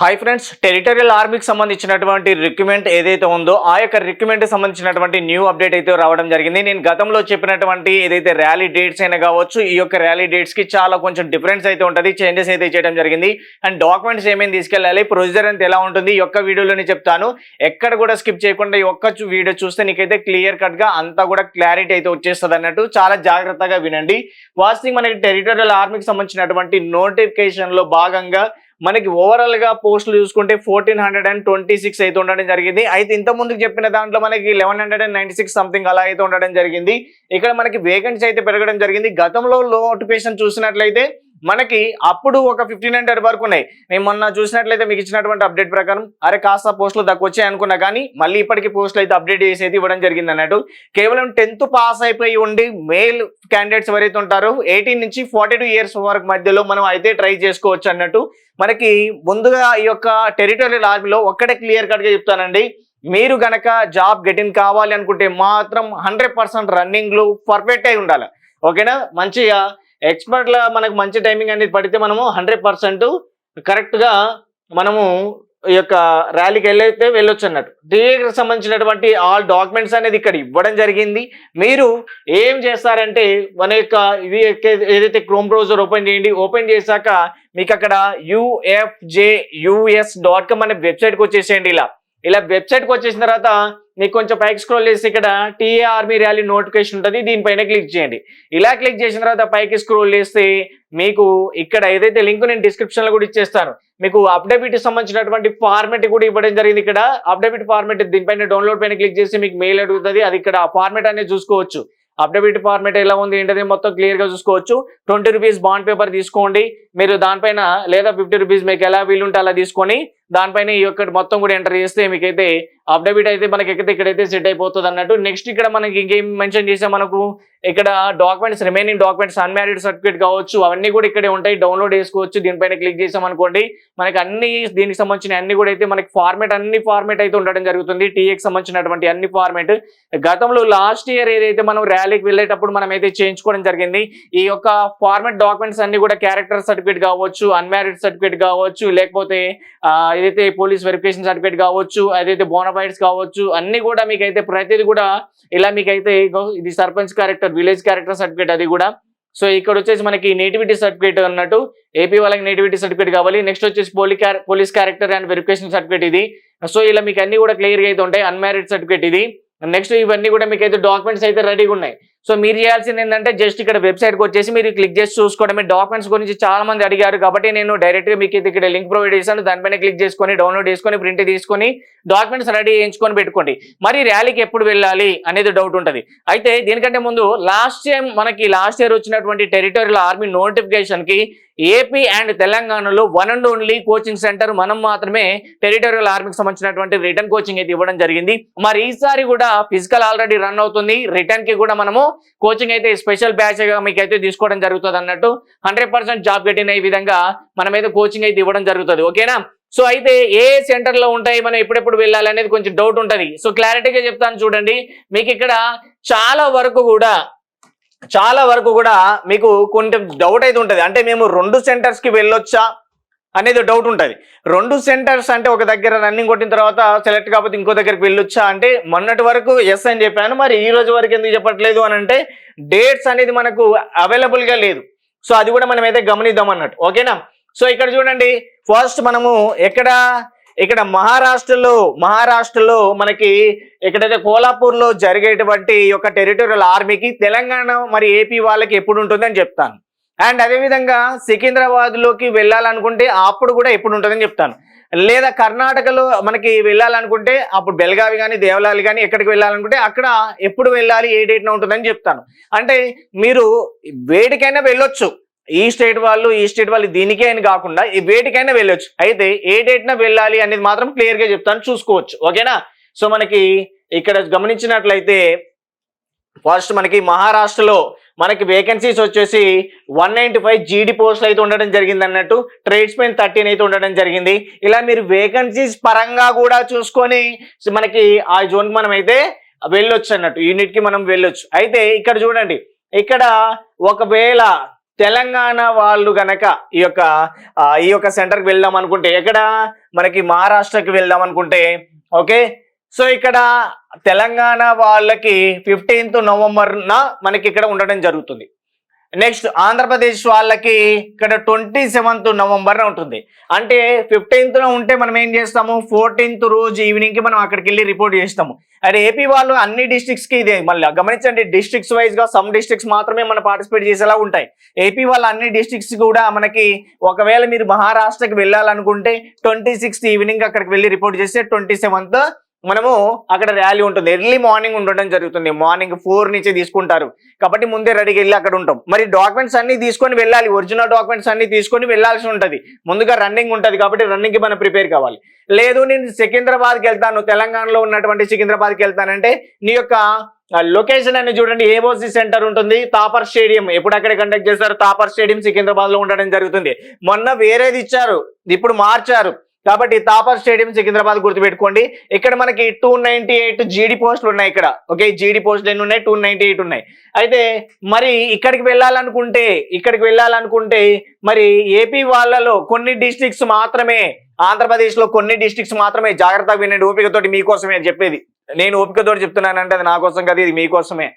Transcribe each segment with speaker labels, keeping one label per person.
Speaker 1: Hi friends టెరిటరియల్ ఆర్మీకి సంబంధించినటువంటి recruitment ఏదైతే ఉందో ఆ యొక్క రిక్రూట్మెంట్ సంబంధించినటువంటి న్యూ అప్డేట్ అయితే రావడం జరిగింది. నేను గతంలో చెప్పినటువంటి ఏదైతే ర్యాలీ డేట్స్ అయినా కావచ్చు ఈ యొక్క ర్యాలీ డేట్స్కి చాలా కొంచెం డిఫరెన్స్ అయితే ఉంటుంది చేంజెస్ అయితే చేయడం జరిగింది. అండ్ డాక్యుమెంట్స్ ఏమేమి తీసుకెళ్ళాలి ప్రొసీజర్ అంతా ఎలా ఉంటుంది ఈ యొక్క వీడియోలోనే చెప్తాను. ఎక్కడ కూడా స్కిప్ చేయకుండా ఈ ఒక్క వీడియో చూస్తే నీకైతే క్లియర్ కట్గా అంతా కూడా క్లారిటీ అయితే వచ్చేస్తుంది అన్నట్టు చాలా జాగ్రత్తగా వినండి. వాస్తవం మనకి టెరిటోరియల్ ఆర్మీకి సంబంధించినటువంటి నోటిఫికేషన్లో భాగంగా మనకి ఓవరాల్గా పోస్టులు చూసుకుంటే fourteen hundred and twenty six అయితే ఉండడం జరిగింది. అయితే ఇంత ముందుకు చెప్పిన దాంట్లో మనకి eleven hundred and ninety six something అలా అయితే ఉండడం జరిగింది. ఇక్కడ మనకి వేకెన్సీ అయితే పెరగడం జరిగింది. గతంలో లో నోటిఫికేషన్ చూసినట్లయితే మనకి అప్పుడు ఒక ఫిఫ్టీన్ హండ్రెడ్ వరకు ఉన్నాయి. నేను మొన్న చూసినట్లయితే మీకు ఇచ్చినటువంటి అప్డేట్ ప్రకారం అరే కాస్త పోస్టులు తక్కువ వచ్చాయి అనుకున్నా కానీ మళ్ళీ ఇప్పటికీ పోస్టులు అయితే అప్డేట్ చేసి అయితే ఇవ్వడం జరిగింది అన్నట్టు. కేవలం టెన్త్ పాస్ అయిపోయి ఉండి మేల్ క్యాండిడేట్స్ ఎవరైతే ఉంటారో ఎయిటీన్ నుంచి ఫార్టీ టూ ఇయర్స్ వరకు మధ్యలో మనం అయితే ట్రై చేసుకోవచ్చు అన్నట్టు. మనకి ముందుగా ఈ యొక్క టెరిటోరియల్ ఆర్మీలో ఒక్కడే క్లియర్ కట్గా చెప్తానండి. మీరు గనక జాబ్ గెటిన్ కావాలి అనుకుంటే మాత్రం హండ్రెడ్ పర్సెంట్ రన్నింగ్లు పర్ఫెక్ట్ అయి ఉండాలి. ఓకేనా? మంచిగా ఎక్స్పర్ట్ల మనకు మంచి టైమింగ్ అనేది పడితే మనము హండ్రెడ్ పర్సెంట్ కరెక్ట్గా మనము ఈ యొక్క ర్యాలీకి వెళ్ళైతే వెళ్ళొచ్చు అన్నట్టు. దీనికి సంబంధించినటువంటి ఆల్ డాక్యుమెంట్స్ అనేది ఇక్కడ ఇవ్వడం జరిగింది. మీరు ఏం చేస్తారంటే మన యొక్క ఇది ఏదైతే క్రోమ్ బ్రౌజర్ ఓపెన్ చేయండి ఓపెన్ చేశాక మీకు అక్కడ యుఎఫ్జేయుఎస్ డాట్ కామ్ అనే వెబ్సైట్కి వచ్చేసేయండి ఇలా. ఇలా వెబ్సైట్కి వచ్చేసిన తర్వాత మీకు కొంచెం పైకి స్క్రోల్ చేసి ఇక్కడ టీఏ ఆర్మీ ర్యాలీ నోటిఫికేషన్ ఉంటుంది దీనిపైన క్లిక్ చేయండి. ఇలా క్లిక్ చేసిన తర్వాత పైకి స్క్రోల్ చేస్తే మీకు ఇక్కడ ఏదైతే లింక్ నేను డిస్క్రిప్షన్లో కూడా ఇచ్చేస్తాను మీకు అప్డేట్ సంబంధించినటువంటి ఫార్మెట్ కూడా ఇవ్వడం జరిగింది ఇక్కడ. అప్డేట్ ఫార్మెట్ దీనిపైన డౌన్లోడ్ పైన క్లిక్ చేసి మీకు మెయిల్ అడుగుతుంది. అది ఇక్కడ ఫార్మెట్ అనేది చూసుకోవచ్చు. అప్డేట్ ఫార్మెట్ ఎలా ఉంది ఏంటది మొత్తం క్లియర్గా చూసుకోవచ్చు. ట్వంటీ రూపీస్ బాండ్ పేపర్ తీసుకోండి. మీరు దానిపైన లేదా ఫిఫ్టీ రూపీస్ మీకు ఎలా వీలుంటే అలా తీసుకొని దానిపైన ఈ యొక్క మొత్తం కూడా ఎంటర్ చేస్తే మీకైతే అప్డేట్ అయితే మనకి ఎక్కడైతే ఇక్కడైతే సెట్ అయిపోతుంది అన్నట్టు. నెక్స్ట్ ఇక్కడ మనకి ఇంకేం మెన్షన్ చేసాం మనకు? ఇక్కడ documents remaining documents unmarried certificate కావచ్చు అవన్నీ కూడా ఇక్కడే ఉంటాయి. డౌన్లోడ్ చేసుకోవచ్చు. దీనిపైన క్లిక్ చేసాం అనుకోండి. మనకి అన్ని దీనికి సంబంధించిన అన్ని కూడా అయితే మనకి ఫార్మేట్ అన్ని ఫార్మేట్ అయితే ఉండడం జరుగుతుంది. టీఏకి సంబంధించినటువంటి అన్ని ఫార్మేట్ గతంలో లాస్ట్ ఇయర్ ఏదైతే మనం ర్యాలీకి వెళ్ళేటప్పుడు మనం అయితే చేయించుకోవడం జరిగింది ఈ యొక్క ఫార్మేట్ డాక్యుమెంట్స్ అన్ని కూడా క్యారెక్టర్ సర్టిఫికేట్ కావచ్చు అన్మ్యారీడ్ సర్టిఫికేట్ కావచ్చు లేకపోతే ఏదైతే పోలీస్ వెరిఫికేషన్ సర్టిఫికేట్ కావచ్చు అదైతే బోనఫైడ్స్ కావచ్చు. అన్ని కూడా మీకైతే ప్రతిదీ ప్రతిది కూడా ఇలా మీకైతే ఇది sarpanch character village character certificate అది కూడా. సో ఇక్కడ వచ్చేసి మనకి నేటివిటీ సర్టిఫికేట్ అన్నట్టు ఏపీ వాళ్ళకి నేటివిటీ సర్టిఫికేట్ కావాలి. నెక్స్ట్ వచ్చేసి పోలీ police character and verification certificate ఇది. సో ఇలా మీకు అన్ని కూడా క్లియర్గా అయితే ఉంటాయి. అన్మ్యారీడ్ సర్టిఫికేట్ ఇది. నెక్స్ట్ ఇవన్నీ కూడా మీకు అయితే డాక్యుమెంట్స్ అయితే రెడీగా ఉన్నాయి. సో మీరు చేయాల్సింది ఏంటంటే జస్ట్ ఇక్కడ వెబ్సైట్కి వచ్చేసి మీరు క్లిక్ చేసి చూసుకోవడమే. డాక్యుమెంట్స్ గురించి చాలా మంది అడిగారు కాబట్టి నేను డైరెక్ట్గా మీకు ఇక్కడ లింక్ ప్రొవైడ్ చేశాను. దానిపైన క్లిక్ చేసుకొని డౌన్లోడ్ చేసుకొని ప్రింట్ తీసుకొని డాక్యుమెంట్స్ రెడీ చేయించుకొని పెట్టుకోండి. మరి ర్యాలీకి ఎప్పుడు వెళ్ళాలి అనేది డౌట్ ఉంటుంది. అయితే దీనికంటే ముందు లాస్ట్ టైం మనకి లాస్ట్ ఇయర్ వచ్చినటువంటి టెరిటోరియల్ ఆర్మీ నోటిఫికేషన్కి ఏపీ అండ్ తెలంగాణలో one and only coaching centre మనం మాత్రమే టెరిటోరియల్ ఆర్మీకి సంబంధించినటువంటి రిటర్న్ కోచింగ్ అయితే ఇవ్వడం జరిగింది. మరి ఈసారి కూడా ఫిజికల్ ఆల్రెడీ రన్ అవుతుంది. రిటర్న్కి కూడా మనము కోచింగ్ అయితే స్పెషల్ బ్యాచ్ మీకు అయితే తీసుకోవడం జరుగుతుంది అన్నట్టు. హండ్రెడ్ పర్సెంట్ జాబ్ గెటిన్ అయ్యే విధంగా మనమైతే కోచింగ్ అయితే ఇవ్వడం జరుగుతుంది. ఓకేనా? సో అయితే ఏ సెంటర్లో ఉంటాయి మనం ఎప్పుడెప్పుడు వెళ్ళాలి అనేది కొంచెం డౌట్ ఉంటుంది. సో క్లారిటీగా చెప్తాను చూడండి. మీకు ఇక్కడ చాలా వరకు కూడా చాలా వరకు కూడా మీకు కొంచెం డౌట్ అయితే ఉంటది. అంటే మేము రెండు సెంటర్స్కి వెళ్ళొచ్చా? అనేది డౌట్ ఉంటుంది. రెండు సెంటర్స్ అంటే ఒక దగ్గర రన్నింగ్ కొట్టిన తర్వాత సెలెక్ట్ కాకపోతే ఇంకో దగ్గరికి వెళ్ళొచ్చా అంటే మొన్నటి వరకు ఎస్ అని చెప్పాను. మరి ఈ రోజు వరకు ఎందుకు చెప్పట్లేదు అని అంటే డేట్స్ అనేది మనకు అవైలబుల్గా లేదు. సో అది కూడా మనం అయితే గమనిద్దాం అన్నట్టు. ఓకేనా సో ఇక్కడ చూడండి. ఫస్ట్ మనము ఎక్కడ ఇక్కడ మహారాష్ట్రలో మహారాష్ట్రలో మనకి ఎక్కడైతే కోలాపూర్లో జరిగేటువంటి ఈ యొక్క టెరిటోరియల్ ఆర్మీకి తెలంగాణ మరి ఏపీ వాళ్ళకి ఎప్పుడు ఉంటుందని చెప్తాను. అండ్ అదేవిధంగా సికింద్రాబాద్లోకి వెళ్ళాలనుకుంటే అప్పుడు కూడా ఎప్పుడు ఉంటుందని చెప్తాను. లేదా కర్ణాటకలో మనకి వెళ్ళాలనుకుంటే అప్పుడు బెల్గావి కానీ దేవలాలి కానీ ఎక్కడికి వెళ్ళాలనుకుంటే అక్కడ ఎప్పుడు వెళ్ళాలి ఏ డేట్న ఉంటుందని చెప్తాను. అంటే మీరు వేడికైనా వెళ్ళొచ్చు. ఈ స్టేట్ వాళ్ళు ఈ స్టేట్ వాళ్ళు దీనికే అని కాకుండా ఈ వేటికైనా వెళ్ళొచ్చు. అయితే ఏ డేట్న వెళ్ళాలి అనేది మాత్రం క్లియర్గా చెప్తాను చూసుకోవచ్చు. ఓకేనా? సో మనకి ఇక్కడ గమనించినట్లయితే ఫస్ట్ మనకి మహారాష్ట్రలో మనకి వేకెన్సీస్ వచ్చేసి వన్ నైంటీ ఫైవ్ జీడీ పోస్టులు అయితే ఉండడం జరిగింది అన్నట్టు ట్రేడ్స్మెన్ థర్టీన్ అయితే ఉండడం జరిగింది. ఇలా మీరు వేకెన్సీస్ పరంగా కూడా చూసుకొని మనకి ఆ జోన్కి మనం అయితే వెళ్ళొచ్చు అన్నట్టు యూనిట్కి మనం వెళ్ళొచ్చు. అయితే ఇక్కడ చూడండి ఇక్కడ ఒకవేళ తెలంగాణ వాళ్ళు గనక ఈ యొక్క ఈ యొక్క సెంటర్కి వెళ్దాం అనుకుంటే ఎక్కడ? మనకి మహారాష్ట్రకి వెళ్దాం అనుకుంటే ఓకే? సో ఇక్కడ తెలంగాణ వాళ్ళకి ఫిఫ్టీన్త్ నవంబర్న మనకి ఇక్కడ ఉండడం జరుగుతుంది. నెక్స్ట్ ఆంధ్రప్రదేశ్ వాళ్ళకి ఇక్కడ ట్వంటీ సెవెంత్ నవంబర్ ఉంటుంది. అంటే ఫిఫ్టీన్త్న ఉంటే మనం ఏం చేస్తాము? ఫోర్టీన్త్ రోజు ఈవినింగ్కి మనం అక్కడికి వెళ్ళి రిపోర్ట్ చేస్తాము. అదే ఏపీ వాళ్ళు అన్ని డిస్ట్రిక్ట్స్కి ఇదే. మళ్ళీ గమనించండి డిస్ట్రిక్ట్స్ వైజ్గా సమ్ డిస్ట్రిక్ట్స్ మాత్రమే మనం పార్టిసిపేట్ చేసేలా ఉంటాయి. ఏపీ వాళ్ళ అన్ని డిస్ట్రిక్ట్స్ కూడా మనకి ఒకవేళ మీరు మహారాష్ట్రకి వెళ్ళాలనుకుంటే ట్వంటీ సిక్స్త్ ఈవినింగ్ అక్కడికి వెళ్ళి రిపోర్ట్ చేస్తే ట్వంటీ సెవెంత్ మనము అక్కడ ర్యాలీ ఉంటుంది. ఎర్లీ మార్నింగ్ ఉండడం జరుగుతుంది. మార్నింగ్ ఫోర్ నుంచి తీసుకుంటారు. కాబట్టి ముందే రెడీకి వెళ్ళి అక్కడ ఉంటాం. మరి డాక్యుమెంట్స్ అన్ని తీసుకొని వెళ్ళాలి. ఒరిజినల్ డాక్యుమెంట్స్ అన్ని తీసుకొని వెళ్ళాల్సి ఉంటుంది. ముందుగా రన్నింగ్ ఉంటుంది కాబట్టి రన్నింగ్కి మనం ప్రిపేర్ కావాలి. లేదు నేను సికింద్రాబాద్కి వెళ్తాను. తెలంగాణలో ఉన్నటువంటి సికింద్రాబాద్కి వెళ్తానంటే నీ యొక్క లొకేషన్ అని చూడండి. ఏబోసి సెంటర్ ఉంటుంది. తాపర్ స్టేడియం ఎప్పుడు అక్కడ కండక్ట్ చేస్తారు తాపర్ స్టేడియం సికింద్రాబాద్లో ఉండడం జరుగుతుంది. మొన్న వేరేది ఇచ్చారు. ఇప్పుడు మార్చారు. కాబట్టి తాపర్ స్టేడియం సికింద్రాబాద్ గుర్తుపెట్టుకోండి. ఇక్కడ మనకి టూ నైన్టీ ఎయిట్ జీడీ పోస్టులు ఉన్నాయి ఇక్కడ. ఓకే జీడీ పోస్టులు ఎన్ని ఉన్నాయి? టూ నైన్టీ ఎయిట్ ఉన్నాయి. అయితే మరి ఇక్కడికి వెళ్ళాలనుకుంటే ఇక్కడికి వెళ్ళాలనుకుంటే మరి ఏపీ వాళ్ళలో కొన్ని డిస్ట్రిక్ట్స్ మాత్రమే ఆంధ్రప్రదేశ్లో కొన్ని డిస్ట్రిక్ట్స్ మాత్రమే జాగ్రత్తగా వినండి. ఓపికతోటి మీకోసమే చెప్పేది. నేను ఓపికతోటి చెప్తున్నానంటే అది నా కోసం కదా ఇది మీకోసమే.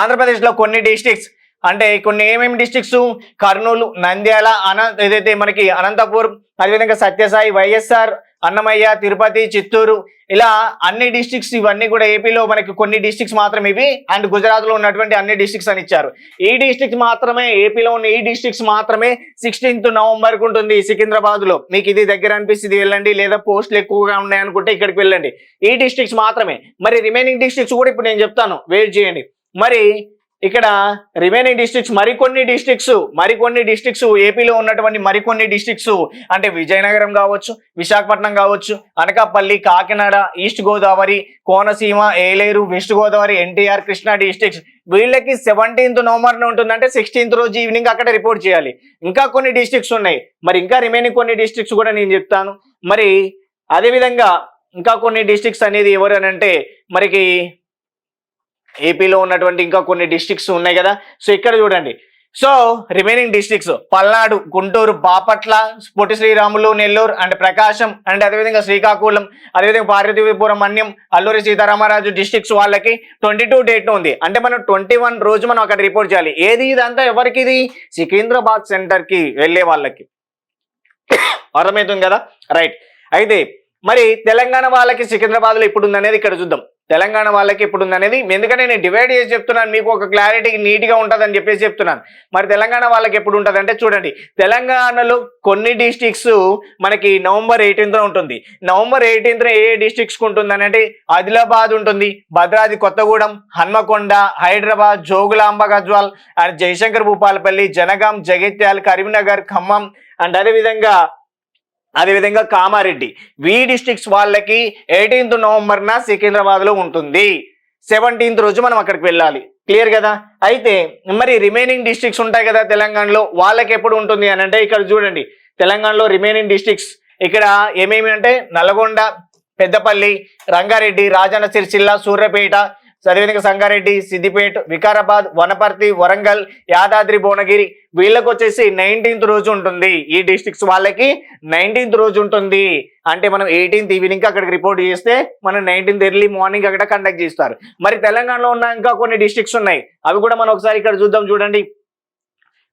Speaker 1: ఆంధ్రప్రదేశ్లో కొన్ని డిస్ట్రిక్ట్స్ అంటే కొన్ని ఏమేమి డిస్ట్రిక్ట్స్ కర్నూలు నంద్యాల అన ఏదైతే మనకి అనంతపూర్ అదేవిధంగా సత్యసాయి వైఎస్ఆర్ అన్నమయ్య తిరుపతి చిత్తూరు ఇలా అన్ని డిస్ట్రిక్ట్స్ ఇవన్నీ కూడా ఏపీలో మనకి కొన్ని డిస్ట్రిక్ట్స్ మాత్రమే ఇవి. అండ్ గుజరాత్లో ఉన్నటువంటి అన్ని డిస్టిక్స్ అని ఇచ్చారు. ఈ డిస్ట్రిక్ట్స్ మాత్రమే ఏపీలో ఉన్న ఈ డిస్ట్రిక్ట్స్ మాత్రమే సిక్స్టీన్త్ నవంబర్కు ఉంటుంది సికింద్రాబాద్లో. మీకు ఇది దగ్గర అనిపిస్తుంది వెళ్ళండి లేదా పోస్టులు ఎక్కువగా ఉన్నాయనుకుంటే ఇక్కడికి వెళ్ళండి. ఈ డిస్ట్రిక్ట్స్ మాత్రమే. మరి రిమైనింగ్ డిస్టిక్స్ కూడా ఇప్పుడు నేను చెప్తాను. వెయిట్ చేయండి. మరి ఇక్కడ రిమైనింగ్ డిస్ట్రిక్ట్స్ మరికొన్ని డిస్ట్రిక్ట్స్ మరికొన్ని డిస్ట్రిక్ట్స్ ఏపీలో ఉన్నటువంటి మరికొన్ని డిస్ట్రిక్ట్స్ అంటే విజయనగరం కావచ్చు విశాఖపట్నం కావచ్చు Anakapalli Kakinada east Godavari Konaseema Eluru west Godavari NTR Krishna districts వీళ్ళకి సెవెంటీన్త్ నవంబర్ ఉంటుందంటే సిక్స్టీన్త్ రోజు ఈవినింగ్ అక్కడ రిపోర్ట్ చేయాలి. ఇంకా కొన్ని డిస్ట్రిక్ట్స్ ఉన్నాయి. మరి ఇంకా రిమైనింగ్ కొన్ని డిస్ట్రిక్ట్స్ కూడా నేను చెప్తాను. మరి అదేవిధంగా ఇంకా కొన్ని డిస్ట్రిక్ట్స్ అనేది ఎవరు అని అంటే మరికి ఏపీలో ఉన్నటువంటి ఇంకా కొన్ని డిస్ట్రిక్ట్స్ ఉన్నాయి కదా. సో ఇక్కడ చూడండి. So remaining districts Palnadu Guntur Bapatla Potti Sriramulu Nellore and Prakasam and అదేవిధంగా శ్రీకాకుళం అదేవిధంగా పార్వతీపురం మన్యం అల్లూరి సీతారామరాజు డిస్ట్రిక్ట్స్ వాళ్ళకి ట్వంటీ టూ డేట్ ఉంది. అంటే మనం ట్వంటీ వన్ రోజు మనం అక్కడ రిపోర్ట్ చేయాలి. ఏది ఇదంతా ఎవరికి ఇది సికింద్రాబాద్ సెంటర్కి వెళ్ళే వాళ్ళకి. అర్థమవుతుంది కదా? రైట్ అయితే మరి తెలంగాణ వాళ్ళకి సికింద్రాబాద్లో ఇప్పుడు ఉందనేది ఇక్కడ చూద్దాం. తెలంగాణ వాళ్ళకి ఇప్పుడు ఉందనేది ఎందుకంటే నేను డివైడ్ చేసి చెప్తున్నాను మీకు ఒక క్లారిటీ నీట్గా ఉంటుందని చెప్పేసి చెప్తున్నాను. మరి తెలంగాణ వాళ్ళకి ఎప్పుడు ఉంటుంది అంటే చూడండి తెలంగాణలో కొన్ని డిస్టిక్స్ మనకి నవంబర్ ఎయిటీన్త్ ఉంటుంది. నవంబర్ ఎయిటీన్త్ ఏ డిస్టిక్స్ ఉంటుంది అంటే ఆదిలాబాద్ ఉంటుంది భద్రాద్రి కొత్తగూడెం హన్మకొండ హైదరాబాద్ జోగులాంబ గజ్వాల్ అండ్ జయశంకర్ భూపాలపల్లి జనగాం జగిత్యాల్ కరీంనగర్ ఖమ్మం అండ్ అదేవిధంగా అదేవిధంగా కామారెడ్డి. వి డిస్ట్రిక్ట్స్ వాళ్ళకి ఎయిటీన్త్ నవంబర్న సికింద్రాబాద్లో ఉంటుంది. సెవెంటీన్త్ రోజు మనం అక్కడికి వెళ్ళాలి. క్లియర్ కదా? అయితే మరి రిమైనింగ్ డిస్ట్రిక్ట్స్ ఉంటాయి కదా తెలంగాణలో? వాళ్ళకి ఎప్పుడు ఉంటుంది అని అంటే ఇక్కడ చూడండి. తెలంగాణలో రిమైనింగ్ డిస్ట్రిక్ట్స్ ఇక్కడ ఏమేమి అంటే నల్గొండ పెద్దపల్లి రంగారెడ్డి రాజన్న సిరిసిల్ల సూర్యాపేట అదేవిధంగా సంగారెడ్డి సిద్దిపేట వికారాబాద్ వనపర్తి వరంగల్ యాదాద్రి భువనగిరి వీళ్ళకి వచ్చేసి నైన్టీన్త్ రోజు ఉంటుంది. ఈ డిస్ట్రిక్ట్స్ వాళ్ళకి నైన్టీన్త్ రోజు ఉంటుంది. అంటే మనం ఎయిటీన్త్ ఈవినింగ్ అక్కడికి రిపోర్ట్ చేస్తే మనం నైన్టీన్త్ ఎర్లీ మార్నింగ్ అక్కడ కండక్ట్ చేస్తారు. మరి తెలంగాణలో ఉన్న ఇంకా కొన్ని డిస్ట్రిక్ట్స్ ఉన్నాయి. అవి కూడా మనం ఒకసారి ఇక్కడ చూద్దాం చూడండి.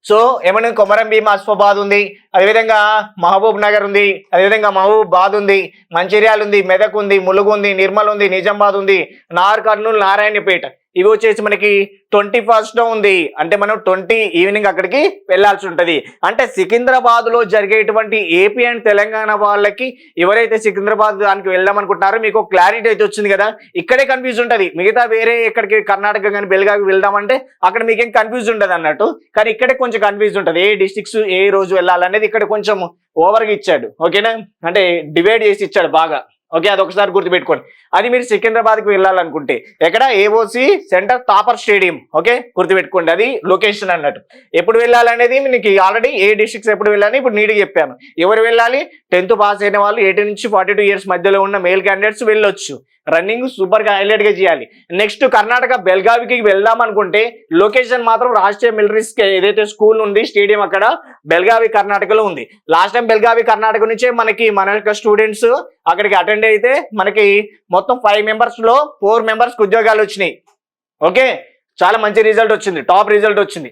Speaker 1: సో ఏమన్నా కొమరం భీం అస్ఫాబాద్ ఉంది అదేవిధంగా మహబూబ్ నగర్ ఉంది అదేవిధంగా మహబూబాద్ ఉంది మంచిర్యాల ఉంది మెదక్ ఉంది ములుగు ఉంది నిర్మల్ ఉంది నిజామాబాద్ ఉంది నార్ కర్నూలు నారాయణపేట. ఇవి వచ్చేసి మనకి ట్వంటీ ఫస్ట్ ఉంది. అంటే మనం ట్వంటీ ఈవినింగ్ అక్కడికి వెళ్ళాల్సి ఉంటుంది. అంటే సికింద్రాబాద్లో జరిగేటువంటి ఏపీ అండ్ తెలంగాణ వాళ్ళకి ఎవరైతే సికింద్రాబాద్ దానికి వెళ్దాం అనుకుంటున్నారో మీకు క్లారిటీ అయితే వచ్చింది కదా. ఇక్కడే కన్ఫ్యూజ్ ఉంటుంది. మిగతా వేరే ఎక్కడికి కర్ణాటక కానీ బెల్గావి వెళ్దామంటే అక్కడ మీకేం కన్ఫ్యూజ్ ఉండదు అన్నట్టు. కానీ ఇక్కడే కొంచెం కన్ఫ్యూజ్ ఉంటుంది. ఏ డిస్ట్రిక్ట్స్ ఏ రోజు వెళ్ళాలనేది ఇక్కడ కొంచెం ఓవర్గా ఇచ్చాడు. ఓకేనా అంటే డివైడ్ చేసి ఇచ్చాడు బాగా. ఓకే అది ఒకసారి గుర్తుపెట్టుకోండి. అది మీరు సికింద్రాబాద్కి వెళ్ళాలనుకుంటే ఎక్కడ AOC centre Thapar stadium okay గుర్తుపెట్టుకోండి. అది లొకేషన్ అన్నట్టు. ఎప్పుడు వెళ్ళాలనేది మీకు ఆల్రెడీ ఏ డిస్ట్రిక్ట్స్ ఎప్పుడు వెళ్ళాలని ఇప్పుడు నీట్గా చెప్పాను. ఎవరు వెళ్ళాలి? టెన్త్ పాస్ అయిన వాళ్ళు ఎయిటీ నుంచి ఫార్టీ టూ ఇయర్స్ మధ్యలో ఉన్న మేల్ క్యాండిడేట్స్ వెళ్ళొచ్చు. రన్నింగ్ సూపర్గా హైలైట్గా చేయాలి. నెక్స్ట్ కర్ణాటక బెల్గావికి వెళ్దాం అనుకుంటే లొకేషన్ మాత్రం రాష్ట్రీయ మిలిటరీస్ ఏదైతే స్కూల్ ఉంది స్టేడియం అక్కడ బెల్గావి కర్ణాటకలో ఉంది. లాస్ట్ టైం బెల్గావి కర్ణాటక నుంచే మనకి మన యొక్క స్టూడెంట్స్ అక్కడికి అటెండ్ అయితే మనకి మొత్తం ఫైవ్ మెంబర్స్లో ఫోర్ మెంబర్స్ ఉద్యోగాలు వచ్చినాయి. ఓకే? చాలా మంచి రిజల్ట్ వచ్చింది. టాప్ రిజల్ట్ వచ్చింది.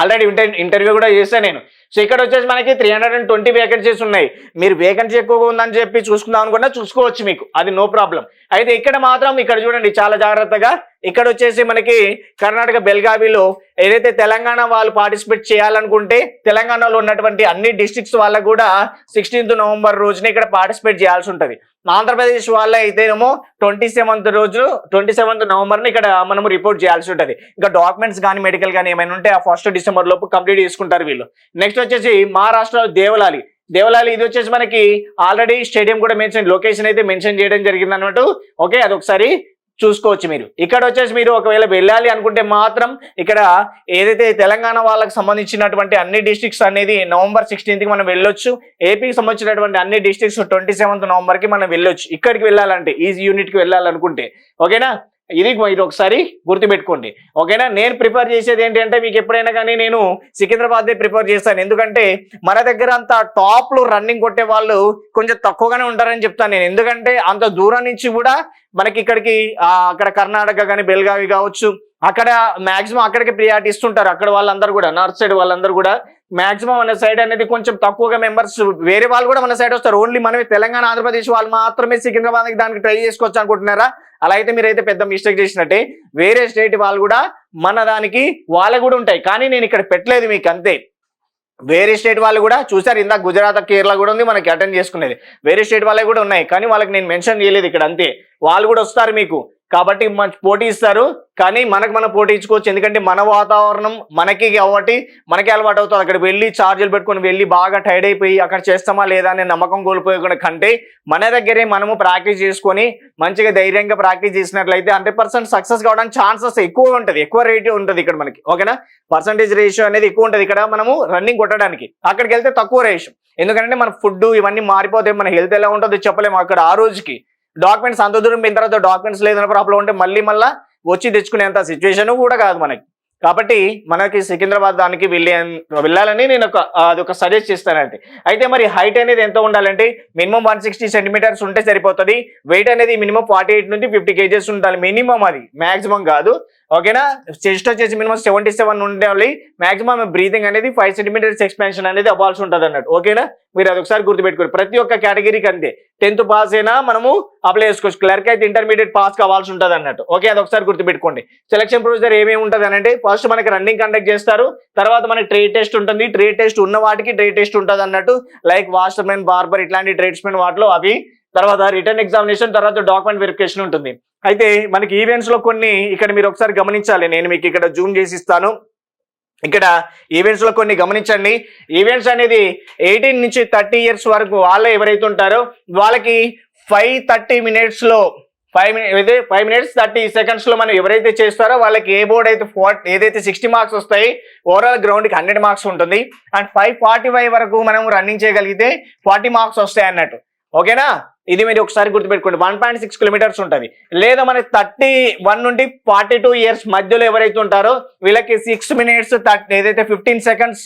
Speaker 1: ఆల్రెడీ ఇంటర్వ్యూ కూడా చేశాను నేను. సో ఇక్కడ వచ్చేసి మనకి three hundred and twenty vacancies ఉన్నాయి. మీరు వేకెన్సీ ఎక్కువగా ఉందని చెప్పి చూసుకుందాం అనుకున్నా చూసుకోవచ్చు మీకు. అది నో ప్రాబ్లం అయితే ఇక్కడ మాత్రం ఇక్కడ చూడండి చాలా జాగ్రత్తగా ఇక్కడ వచ్చేసి మనకి కర్ణాటక బెల్గావిలో ఏదైతే తెలంగాణ వాళ్ళు పార్టిసిపేట్ చేయాలనుకుంటే తెలంగాణలో ఉన్నటువంటి అన్ని డిస్ట్రిక్ట్స్ వాళ్ళకు కూడా సిక్స్టీన్త్ నవంబర్ రోజున ఇక్కడ పార్టిసిపేట్ చేయాల్సి ఉంటుంది. ఆంధ్రప్రదేశ్ వాళ్ళ అయితేనేమో ట్వంటీ సెవెంత్ రోజు ట్వంటీ సెవెంత్ నవంబర్ని ఇక్కడ మనము రిపోర్ట్ చేయాల్సి ఉంటుంది. ఇంకా డాక్యుమెంట్స్ కానీ మెడికల్ కానీ ఏమైనా ఉంటే ఆ ఫస్ట్ డిసెంబర్ లోపు కంప్లీట్ చేసుకుంటారు వీళ్ళు. నెక్స్ట్ వచ్చేసి మహారాష్ట్ర దేవలాలి. దేవలాలి ఇది వచ్చేసి మనకి ఆల్రెడీ స్టేడియం కూడా మెన్షన్ లొకేషన్ అయితే మెన్షన్ చేయడం జరిగింది అన్నట్టు ఓకే అదొకసారి చూసుకోవచ్చు మీరు. ఇక్కడ వచ్చేసి మీరు ఒకవేళ వెళ్ళాలి అనుకుంటే మాత్రం ఇక్కడ ఏదైతే తెలంగాణ వాళ్ళకి సంబంధించినటువంటి అన్ని డిస్ట్రిక్ట్స్ అనేది నవంబర్ సిక్స్టీన్త్కి మనం వెళ్ళొచ్చు. ఏపీకి సంబంధించినటువంటి అన్ని డిస్ట్రిక్ట్స్ ట్వంటీ సెవెంత్ నవంబర్కి మనం వెళ్ళొచ్చు. ఇక్కడికి వెళ్ళాలంటే ఈ యూనిట్కి వెళ్ళాలనుకుంటే. ఓకేనా? ఇది మీరు ఒకసారి గుర్తుపెట్టుకోండి. ఓకేనా? నేను ప్రిపేర్ చేసేది ఏంటంటే మీకు ఎప్పుడైనా కానీ నేను సికింద్రాబాదే ప్రిపేర్ చేస్తాను. ఎందుకంటే మన దగ్గర అంత టాప్లు రన్నింగ్ కొట్టే వాళ్ళు కొంచెం తక్కువగానే ఉంటారని చెప్తాను నేను. ఎందుకంటే అంత దూరం నుంచి కూడా మనకి ఇక్కడికి అక్కడ కర్ణాటక కానీ బెల్గావి కావచ్చు అక్కడ మాక్సిమం అక్కడికి ప్రియారిటీ ఇస్తుంటారు. అక్కడ వాళ్ళందరూ కూడా నార్త్ సైడ్ వాళ్ళందరూ కూడా మాక్సిమం మన సైడ్ అనేది కొంచెం తక్కువగా మెంబర్స్ వేరే వాళ్ళు కూడా మన సైడ్ వస్తారు. ఓన్లీ మనమే తెలంగాణ ఆంధ్రప్రదేశ్ వాళ్ళు మాత్రమే సికింద్రాబాద్కి దానికి ట్రై చేసుకోవచ్చు అనుకుంటున్నారా? అలా అయితే మీరైతే పెద్ద మిస్టేక్ చేసినట్టే వేరే స్టేట్ వాళ్ళు కూడా మన దానికి వాళ్ళకు కూడా ఉంటాయి. కానీ నేను ఇక్కడ పెట్టలేదు మీకు అంతే. వేరే స్టేట్ వాళ్ళు కూడా చూసారు ఇందాక గుజరాత్ కేరళ కూడా ఉంది మనకి అటెండ్ చేసుకునేది. వేరే స్టేట్ వాళ్ళే కూడా ఉన్నాయి. కానీ వాళ్ళకి నేను మెన్షన్ చేయలేదు ఇక్కడ అంతే. వాళ్ళు కూడా వస్తారు మీకు. కాబట్టి మంచి పోటీ ఇస్తారు. కానీ మనకు మనం పోటీ ఇచ్చుకోవచ్చు. ఎందుకంటే మన వాతావరణం మనకి కాబట్టి మనకి అలవాటు అవుతుంది. అక్కడ వెళ్ళి ఛార్జీలు పెట్టుకొని వెళ్ళి బాగా టైర్డ్ అయిపోయి అక్కడ చేస్తామా లేదా అనే నమ్మకం కోల్పోయే కంటే మన దగ్గరే మనము ప్రాక్టీస్ చేసుకొని మంచిగా ధైర్యంగా ప్రాక్టీస్ చేసినట్లయితే హండ్రెడ్ పర్సెంట్ సక్సెస్ కావడానికి ఛాన్సెస్ ఎక్కువ ఉంటుంది. ఎక్కువ రేట్ ఉంటుంది ఇక్కడ మనకి. ఓకేనా పర్సంటేజ్ రేషియో అనేది ఎక్కువ ఉంటుంది ఇక్కడ మనము రన్నింగ్ కొట్టడానికి. అక్కడికి వెళ్తే తక్కువ రేషియో ఎందుకంటే మన ఫుడ్ ఇవన్నీ మారిపోతే మన హెల్త్ ఎలా ఉంటుందో చెప్పలేము. అక్కడ ఆ రోజుకి డాక్యుమెంట్స్ అంత దూరం పోయిన తర్వాత డాక్యుమెంట్స్ లేదన్న ప్రాబ్లం ఉంటే మళ్ళీ మళ్ళీ వచ్చి తెచ్చుకునేంత సిచ్యువేషన్ కూడా కాదు మనకి. కాబట్టి మనకి సికింద్రాబాద్ దానికి వెళ్ళే వెళ్ళాలని నేను ఒక అదొక సజెస్ట్ చేస్తానంటే అయితే మరి హైట్ అనేది ఎంత ఉండాలంటే మినిమం వన్ సిక్స్టీ సెంటీమీటర్స్ ఉంటే సరిపోతుంది. వెయిట్ అనేది మినిమం ఫార్టీ ఎయిట్ నుండి ఫిఫ్టీ కేజెస్ ఉండాలి. మినిమం అది. మాక్సిమం కాదు. ఓకేనా? చెస్ట్ వచ్చేసి మినిమం సెవెంటీ సెవెన్ ఉండాలి. మాక్సిమం బ్రీతింగ్ అనేది ఫైవ్ సెంటీమీటర్స్ ఎక్స్పెన్షన్ అనేది అవ్వాల్సి ఉంటుంది అన్నట్టు. ఓకేనా? మీరు అది ఒకసారి గుర్తుపెట్టుకోండి. ప్రతి ఒక్క కేటగిరీకి అంతే టెన్త్ పాస్ అయినా మనము అప్లై చేసుకోవచ్చు. క్లర్క్ అయితే ఇంటర్మీడియట్ పాస్ కావాల్సి ఉంటుంది అన్నట్టు. ఓకే? అది ఒకసారి గుర్తుపెట్టుకోండి. సెలక్షన్ ప్రొసీజర్ ఏమేమి ఉంటుంది అంటే ఫస్ట్ మనకి రన్నింగ్ కండక్ట్ చేస్తారు. తర్వాత మనకి ట్రేడ్ టెస్ట్ ఉంటుంది. ట్రేడ్ టెస్ట్ ఉన్న వాటికి ట్రేడ్ టెస్ట్ ఉంటుంది అన్నట్టు. లైక్ వాషర్మెన్ బార్బర్ ఇట్లాంటి ట్రేడ్స్మెన్ వాటిలో అవి. తర్వాత రిటర్న్ ఎగ్జామినేషన్ తర్వాత డాక్యుమెంట్ వెరిఫికేషన్ ఉంటుంది. అయితే మనకి ఈవెంట్స్లో కొన్ని ఇక్కడ మీరు ఒకసారి గమనించాలి. నేను మీకు ఇక్కడ జూమ్ చేసి ఇస్తాను. ఇక్కడ ఈవెంట్స్లో కొన్ని గమనించండి. ఈవెంట్స్ అనేది ఎయిటీన్ నుంచి థర్టీ ఇయర్స్ వరకు వాళ్ళు ఎవరైతే ఉంటారో వాళ్ళకి ఫైవ్ థర్టీ మినిట్స్లో ఫైవ్ మినిట్ అయితే ఫైవ్ మినిట్స్ థర్టీ సెకండ్స్లో మనం ఎవరైతే చేస్తారో వాళ్ళకి ఏ బోర్డ్ అయితే ఫోర్ ఏదైతే సిక్స్టీ మార్క్స్ వస్తాయి ఓవరాల్ గ్రౌండ్కి హండ్రెడ్ మార్క్స్ ఉంటుంది. అండ్ ఫైవ్ ఫార్టీ ఫైవ్ వరకు మనం రన్నింగ్ చేయగలిగితే ఫార్టీ మార్క్స్ వస్తాయి అన్నట్టు. ఓకేనా? ఇది మీరు ఒకసారి గుర్తుపెట్టుకోండి. వన్ పాయింట్ సిక్స్ కిలోమీటర్స్ ఉంటుంది. లేదా మనకి థర్టీ వన్ నుండి ఫార్టీ టూ ఇయర్స్ మధ్యలో ఎవరైతే ఉంటారో వీళ్ళకి సిక్స్ మినిట్స్ ఏదైతే ఫిఫ్టీన్ సెకండ్స్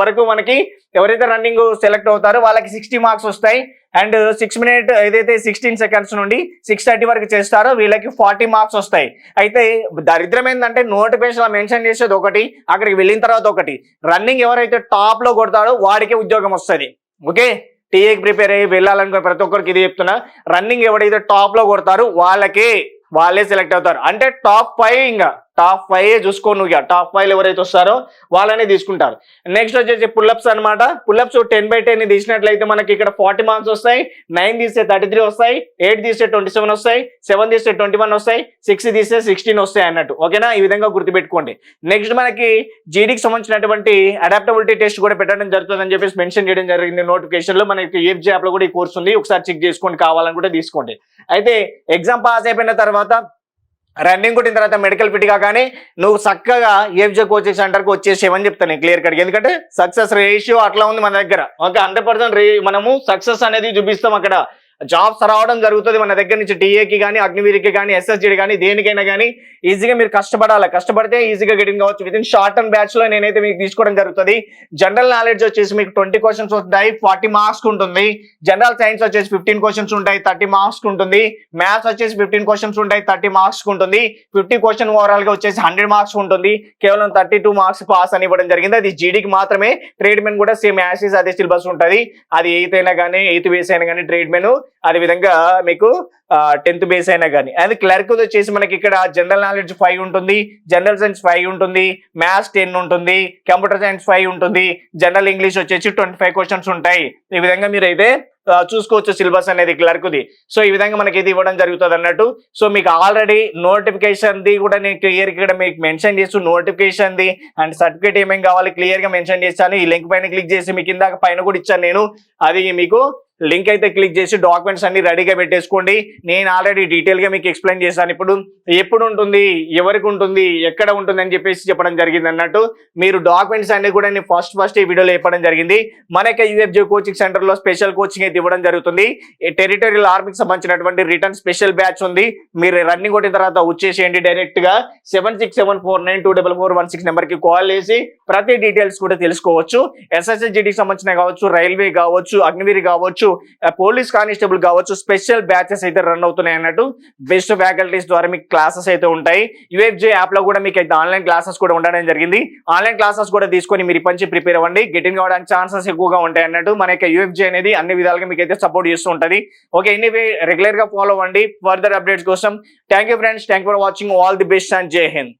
Speaker 1: వరకు మనకి ఎవరైతే రన్నింగ్ సెలెక్ట్ అవుతారో వాళ్ళకి సిక్స్టీ మార్క్స్ వస్తాయి. అండ్ సిక్స్ మినిట్ ఏదైతే సిక్స్టీన్ సెకండ్స్ నుండి సిక్స్ థర్టీ వరకు చేస్తారో వీళ్ళకి ఫార్టీ మార్క్స్ వస్తాయి. అయితే దరిద్రం ఏంటంటే నోటిఫికేషన్ మెన్షన్ చేసేది ఒకటి అక్కడికి వెళ్ళిన తర్వాత ఒకటి. రన్నింగ్ ఎవరైతే టాప్లో కొడతాడో వాడికే ఉద్యోగం వస్తుంది. ఓకే? టీఏకి ప్రిపేర్ అయ్యి వెళ్ళాలనుకునే ప్రతి ఒక్కరికి ఇది చెప్తున్నా. రన్నింగ్ ఎవడైతే టాప్లో కొడతారు వాళ్ళకే వాళ్ళే సెలెక్ట్ అవుతారు. అంటే టాప్ ఫైవ్ ఇంకా. టాప్ ఫైవ్ చూసుకో నువ్వు ఇక. టాప్ ఫైవ్ ఎవరైతే వస్తారో వాళ్ళనే తీసుకుంటారు. నెక్స్ట్ వచ్చేసి పుల్అప్స్ అనమాట పుల్అప్స్ టెన్ బై టెన్ తీసినట్లయితే మనకి ఇక్కడ ఫార్టీ మార్క్స్ వస్తాయి. నైన్ తీస్తే థర్టీ త్రీ వస్తాయి. ఎయిట్ తీస్తే ట్వంటీ సెవెన్ వస్తాయి. సెవెన్ తీస్తే ట్వంటీ వన్ వస్తాయి. సిక్స్ తీస్తే సిక్స్టీన్ వస్తాయి అన్నట్టు. ఓకేనా ఈ విధంగా గుర్తుపెట్టుకోండి. నెక్స్ట్ మనకి జీడీకి సంబంధించినటువంటి అడాప్టబిలిటీ టెస్ట్ కూడా పెట్టడం జరుగుతుందని చెప్పేసి మెన్షన్ చేయడం జరిగింది. నోటిఫికేషన్లో మనకి ఏఫ్ యాప్లో కూడా ఈ కోర్స్ ఉంది. ఒకసారి చెక్ చేసుకోండి. కావాలని కూడా తీసుకోండి. అయితే ఎగ్జామ్ పాస్ అయిపోయిన తర్వాత రన్నింగ్ కొట్టిన తర్వాత మెడికల్ ఫిట్ కానీ నువ్వు చక్కగా ఏఫ్జే కోచింగ్ సెంటర్కి వచ్చేసేవని చెప్తాను నేను క్లియర్ కట్గా? ఎందుకంటే సక్సెస్ రేషియో అట్లా ఉంది మన దగ్గర. ఓకే హండ్రెడ్ మనము సక్సెస్ అనేది చూపిస్తాం అక్కడ. జాబ్స్ రావడం జరుగుతుంది మన దగ్గర నుంచి డిఏకి కానీ అగ్నివీరికి కానీ ఎస్ఎస్జి కానీ దేనికైనా కానీ ఈజీగా మీరు కష్టపడాలి. కష్టపడితే ఈజీగా గెటింగ్ కావచ్చు. విత్ ఇన్ షార్ట్ అండ్ బ్యాచ్లో నేనైతే మీకు తీసుకోవడం జరుగుతుంది. జనరల్ నాలెడ్జ్ వచ్చేసి మీకు ట్వంటీ క్వశ్చన్స్ ఉంటాయి ఫార్టీ మార్క్స్ ఉంటుంది. జనరల్ సైన్స్ వచ్చేసి ఫిఫ్టీన్ క్వశ్చన్స్ ఉంటాయి థర్టీ మార్క్స్ ఉంటుంది. మ్యాథ్స్ వచ్చేసి ఫిఫ్టీన్ క్వశ్చన్స్ ఉంటాయి థర్టీ మార్క్స్ ఉంటుంది. ఫిఫ్టీ క్వశ్చన్ ఓవరాల్గా వచ్చేసి హండ్రెడ్ మార్క్స్ ఉంటుంది. కేవలం థర్టీ టూ మార్క్స్ పాస్ అని ఇవ్వడం జరిగింది. అది జీడీకి మాత్రమే ట్రీట్మెంట్ కూడా సేమ్ యాసిస్ అదే సిలబస్ ఉంటుంది. అది ఎయిత్ అయినా కానీ ఎయిత్ బేస్ అయినా కానీ ట్రీట్మెంట్ అదే విధంగా మీకు టెన్త్ బేస్ అయినా కానీ అది క్లర్క్ వచ్చేసి మనకి ఇక్కడ జనరల్ నాలెడ్జ్ ఫైవ్ ఉంటుంది జనరల్ సైన్స్ ఫైవ్ ఉంటుంది మ్యాథ్స్ టెన్ ఉంటుంది కంప్యూటర్ సైన్స్ ఫైవ్ ఉంటుంది జనరల్ ఇంగ్లీష్ వచ్చేసి ట్వంటీ ఫైవ్ క్వశ్చన్స్ ఉంటాయి. ఈ విధంగా మీరు అయితే చూసుకోవచ్చు సిలబస్ అనేది క్లర్క్ది సో ఈ విధంగా మనకి ఇది ఇవ్వడం జరుగుతుంది అన్నట్టు. సో మీకు ఆల్రెడీ నోటిఫికేషన్ది కూడా నేను క్లియర్ ఇక్కడ మీకు మెన్షన్ చేస్తూ నోటిఫికేషన్ది అండ్ సర్టిఫికేట్ ఏమేమి కావాలి క్లియర్గా మెన్షన్ చేస్తాను. ఈ లింక్ పైన క్లిక్ చేసి మీకు ఇందాక పైన కూడా ఇచ్చాను నేను. అది మీకు లింక్ అయితే క్లిక్ చేసి డాక్యుమెంట్స్ అన్ని రెడీగా పెట్టేసుకోండి. నేను ఆల్రెడీ డీటెయిల్గా మీకు ఎక్స్ప్లెయిన్ చేశాను. ఇప్పుడు ఎప్పుడు ఉంటుంది ఎవరికి ఉంటుంది ఎక్కడ ఉంటుంది అని చెప్పేసి చెప్పడం జరిగింది అన్నట్టు. మీరు డాక్యుమెంట్స్ అన్ని కూడా నేను ఫస్ట్ ఫస్ట్ ఈ వీడియోలో ఇవ్వడం జరిగింది. మనకి యూఎఫ్జీ కోచింగ్ సెంటర్లో స్పెషల్ కోచింగ్ అయితే ఇవ్వడం జరుగుతుంది. ఈ టెరిటోరియల్ ఆర్మీకి సంబంధించినటువంటి రిటర్న్ స్పెషల్ బ్యాచ్ ఉంది. మీరు రన్నింగ్ కొట్టిన తర్వాత వచ్చేసేయండి డైరెక్ట్గా seven six seven four nine two double four one six నెంబర్కి కాల్ చేసి ప్రతి డీటెయిల్స్ కూడా తెలుసుకోవచ్చు. ఎస్ఎస్ఎస్జిడికి సంబంధించిన కావచ్చు రైల్వే కావచ్చు అగ్నివీరి కావచ్చు పోలీస్ కానిస్టేబుల్ కావచ్చు స్పెషల్ బ్యాచెస్ అయితే రన్ అవుతున్నాయి అన్నట్టు. బెస్ట్ ఫ్యాకల్టీస్ ద్వారా మీకు క్లాసెస్ అయితే ఉంటాయి. యూఎఫ్జే యాప్లో కూడా మీకు అయితే ఆన్లైన్ క్లాసెస్ కూడా ఉండడం జరిగింది. ఆన్లైన్ క్లాసెస్ కూడా తీసుకొని మీరు పంచి ప్రిపేర్ అవ్వండి. గెటింగ్ కావడానికి ఛాన్సెస్ ఎక్కువగా ఉంటాయి అన్నట్టు మన యొక్క యూఎఫ్జే అనేది అన్ని విధాలుగా మీకు అయితే సపోర్ట్ చేస్తూ ఉంటుంది. ఓకే ఎనీవే రెగ్యులర్గా ఫాలో అవ్వండి. ఫర్దర్ అప్డేట్స్ కోసం. Thank you friends thank for watching all the best and జై హింద్